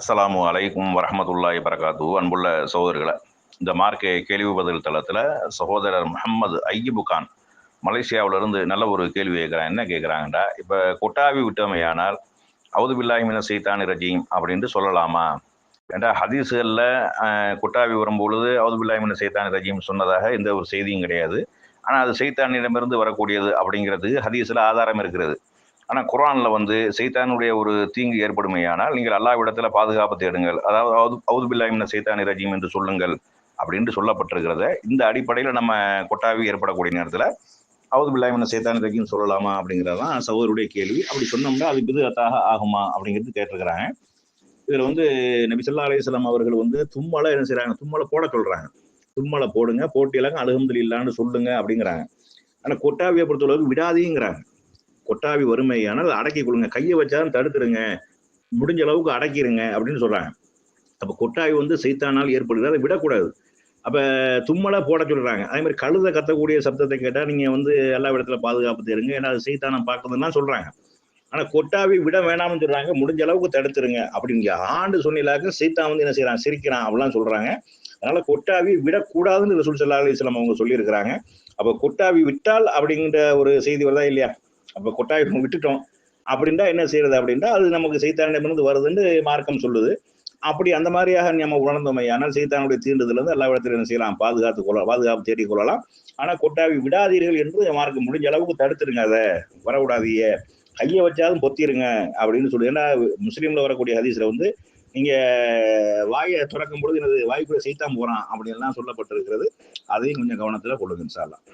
அஸ்ஸலாமு அலைக்கும் வரமத்துல்லாய் வரகாத்து அன்புள்ள சகோதரர்களை இந்த மார்க்கை கேள்வி பதில் தளத்தில் சகோதரர் முகமது ஐயபு கான் மலேசியாவிலிருந்து நல்ல ஒரு கேள்வி கேட்குறாங்க என்ன கேட்குறாங்கடா? இப்போ கொட்டாவி விட்டமையானால் அவுது பில்லாஹிமின சைத்தானி ரஜீம் அப்படின்ட்டு சொல்லலாமா? ஏண்டா ஹதீஸுகளில் கொட்டாவி வரும்பொழுது அவுது பில்லாஹிமின சைத்தானி ரஜீம் சொன்னதாக எந்த ஒரு செய்தியும் கிடையாது. ஆனால் அது சைத்தானிடமிருந்து வரக்கூடியது அப்படிங்கிறதுக்கு ஹதீஸில் ஆதாரம் இருக்கிறது. ஆனால் குரானில் வந்து சைத்தானுடைய ஒரு தீங்கு ஏற்படுமையானால் நீங்கள் அல்லாவிடத்தில் பாதுகாப்பு தேடுங்கள். அதாவது அவுது அவுது சைத்தானி ரஜீம் என்று சொல்லுங்கள் அப்படின்ட்டு சொல்லப்பட்டிருக்கிறத இந்த அடிப்படையில் நம்ம கொட்டாவி ஏற்படக்கூடிய நேரத்தில் அவுது பில்லாஹிமின சைத்தானி ரஜீம் சொல்லலாமா அப்படிங்கிறது தான் சகோதருடைய கேள்வி. அப்படி சொன்னோம்னா அது பிதுகத்தாக ஆகுமா அப்படிங்கிறது கேட்டிருக்கிறாங்க. இதில் வந்து நபிசல்லா அலையம் அவர்கள் வந்து தும்மலை என்ன செய்கிறாங்க தும்மலை போட சொல்கிறாங்க தும்மலை போடுங்க போட்டியெல்லாம் அழுகுந்தல் இல்லான்னு சொல்லுங்க அப்படிங்கிறாங்க. ஆனால் கொட்டாவியை பொறுத்தளவுக்கு விடாதீங்கிறாங்க. கொட்டாவி வறுமையானால் அடக்கி கொடுங்க. கையை வச்சாலும் தடுத்துருங்க. முடிஞ்ச அளவுக்கு அடக்கிடுங்க அப்படின்னு சொல்றாங்க. அப்போ கொட்டாவி வந்து செய்தானால் ஏற்படுகிறது. அதை விடக்கூடாது. அப்போ தும்மலாக போட சொல்றாங்க. அதே மாதிரி கழுதை கத்தக்கூடிய சப்தத்தை கேட்டால் நீங்கள் வந்து எல்லா இடத்துல பாதுகாப்பு தருங்க ஏன்னா அது சைத்தானம் பார்க்குதுன்னா சொல்றாங்க. ஆனால் கொட்டாவி விட வேணாம்னு சொல்றாங்க. முடிஞ்ச அளவுக்கு தடுத்துருங்க. அப்படிங்க ஆண்டு சொன்னிலாக்க சீதா வந்து என்ன செய்யறான்? சிரிக்கிறான் அப்படிலாம் சொல்றாங்க. அதனால கொட்டாவி விடக்கூடாதுன்னு ரசூல் சல்லா அலிஸ்லாம் அவங்க சொல்லியிருக்கிறாங்க. அப்போ கொட்டாவி விட்டால் அப்படிங்கிற ஒரு செய்தி வருதா இல்லையா? அப்போ கொட்டாய் விட்டுட்டோம். அப்படின்டா என்ன செய்யறது அப்படின்டா அது நமக்கு சைத்தானிடமிருந்து வருதுன்னு மார்க்கம் சொல்லுது. அப்படி அந்த மாதிரியாக நம்ம உணர்ந்தோமே ஆனால் சைத்தானுடைய தீண்டுதல் வந்து எல்லா இடத்துல என்ன செய்யலாம்? பாதுகாத்து கொள்ளலாம் பாதுகாப்பு தேடிக் கொள்ளலாம். ஆனால் கொட்டாவி விடாதீர்கள் என்று மார்க்கம் முடிஞ்ச அளவுக்கு தடுத்துருங்க அதை. வரவிடாதீங்க கையை வச்சாலும் பொத்திருங்க அப்படின்னு சொல்லி. ஏன்னா முஸ்லீம்ல வரக்கூடிய ஹதீஸ்ல வந்து நீங்க வாயை திறக்கும் பொழுது எனது வாய்க்குள்ள செய்தான் போறான் அப்படின்னு எல்லாம் சொல்லப்பட்டிருக்கிறது. அதையும் கொஞ்சம் கவனத்துல கொள்ளுங்க சார்லாம்